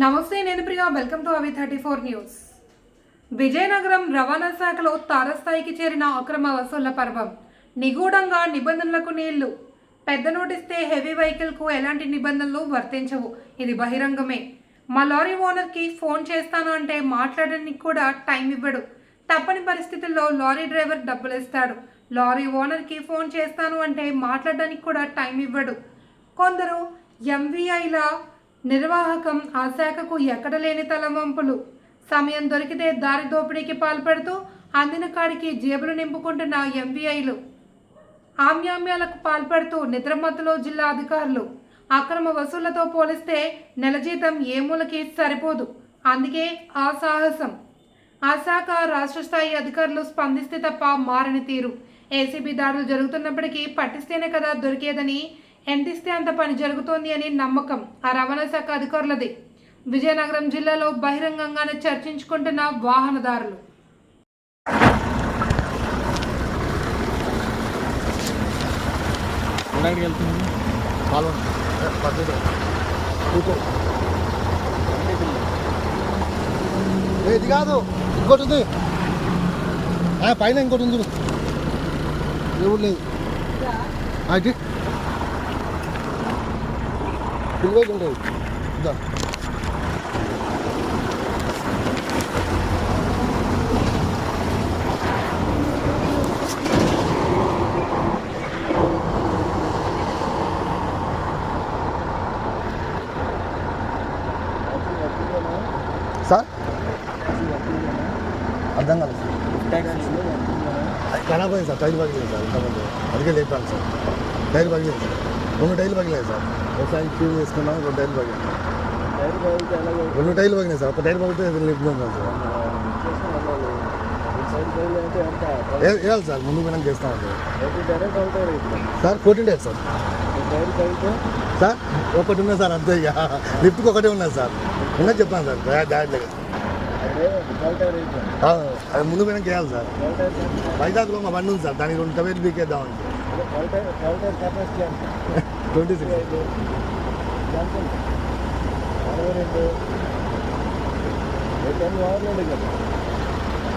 నమస్తే నేను Priya. Welcome to అవి థర్టీ ఫోర్ న్యూస్. విజయనగరం రవాణా శాఖలో తారస్థాయికి చేరిన అక్రమ వసూళ్ళ పర్వం. నిగూఢంగా నిబంధనలకు నీళ్ళు. పెద్ద నోటిస్తే హెవీ వెహికల్కు ఎలాంటి నిబంధనలు వర్తించవు. ఇది బహిరంగమే. మా లారీ ఓనర్కి ఫోన్ చేస్తాను అంటే మాట్లాడడానికి కూడా టైం ఇవ్వడు. తప్పని పరిస్థితుల్లో లారీ డ్రైవర్ డబ్బులు ఇస్తాడు లారీ ఓనర్కి ఫోన్ చేస్తాను అంటే మాట్లాడడానికి కూడా టైం ఇవ్వడు. కొందరు ఎంవీఐలా నిర్వాహకం ఆ శాఖకు ఎక్కడ లేని తలవంపులు. సమయం దొరికితే దారి దోపిడీకి పాల్పడుతూ అందిన కాడికి జేబులు నింపుకుంటున్న ఎంవీఐలు. ఆమ్యామ్యాలకు పాల్పడుతూ నిద్రమత్తులో జిల్లా అధికారులు. అక్రమ వసూళ్ళతో పోలిస్తే నెల జీతం ఏ మూలకి సరిపోదు. అందుకే ఆ సాహసం ఆ శాఖ రాష్ట్ర స్థాయి అధికారులు స్పందిస్తే తప్ప మారని తీరు. ఏసీబీ దాడులు జరుగుతున్నప్పటికీ పట్టిస్తేనే కదా దొరికేదని ఎంతిస్తే అంత పని జరుగుతోంది అని నమ్మకం ఆ రవాణా శాఖ అధికారులది. విజయనగరం జిల్లాలో బహిరంగంగానే చర్చించుకుంటున్న వాహనదారులు. ఇది కాదు. ఇంకోటి ఉంది. ఆ, పైన ఇంకోటి ఉంది చూడు. లేదు. పిల్లలు ఉంటుంది ఇద్దా సార్? అర్థం కాలేదు. సార్ అయింది సార్ టైర్ పగిలేదు సార్ అందుకే లేపాను సార్. టైర్ పగిలేదు. సార్ రెండు టైర్లు పగిలేదు సార్. ఒకసారి క్లీన్ చేసుకున్నాం రెండు టైర్లు పగిలేదు? రెండు టైర్లు పగినాయి సార్. ఒక టైర్ పగిలితే లేపుదాం సార్? వేయాలి సార్. ముందు పోయినాక చేస్తాం sir sir. Fourteen days sir sir ఒకటి ఉన్నది సార్ అంతే ఇక. లిఫ్ట్కి ఒకటే ఉన్నది సార్. ఉన్నది చెప్పాను సార్. డా- డాడీ ఆ, అది ముందు పోయినాక చేయాలి సార్. వైజాగ్లో మా బండి ఉంది సార్. దానికి రెండు టవేలు బీకేద్దామని ట్వంటీ సిక్స్.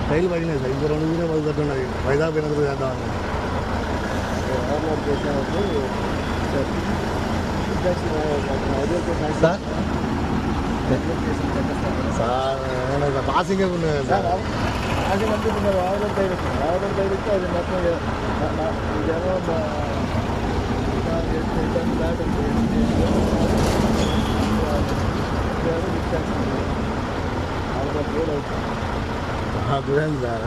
రైలు పడినాయి సార్. ఇంకో రెండు కూడా ఉన్నది వైజాగ్ పోయినందుకు చేద్దామని సార్ సార్ పాసింగే ఉన్నాయి సార్. పాసింగ్ ఉన్నది అది మొత్తం చూడండి సార్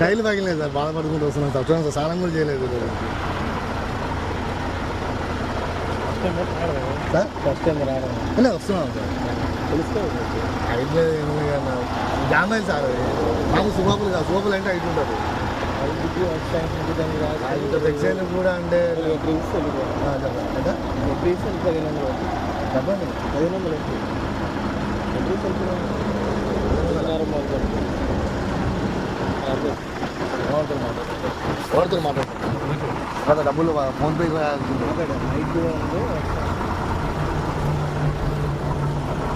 టైల్ పగిలేదు సార్ బాధపడుకుంటూ వస్తున్నాం సార్ చూడండి సార్ స్నానం కూడా చేయలేదు సార్ ఫస్ట్ టైం రావడం ఇలా వస్తున్నాం సార్ ఐదు ఏమి జామ్ అయింది సార్. మాకు సుబాబులు కాదు. సుబాబులు అంటే ఐదు ఉంటుంది. ఐదు ఎక్సైల్ కూడా అంటే చెప్పండి. ఎంత? చెప్పండి. వాడుతున్నారు మాట్లాడుతున్నారు డబ్బులు ఫోన్పే నైట్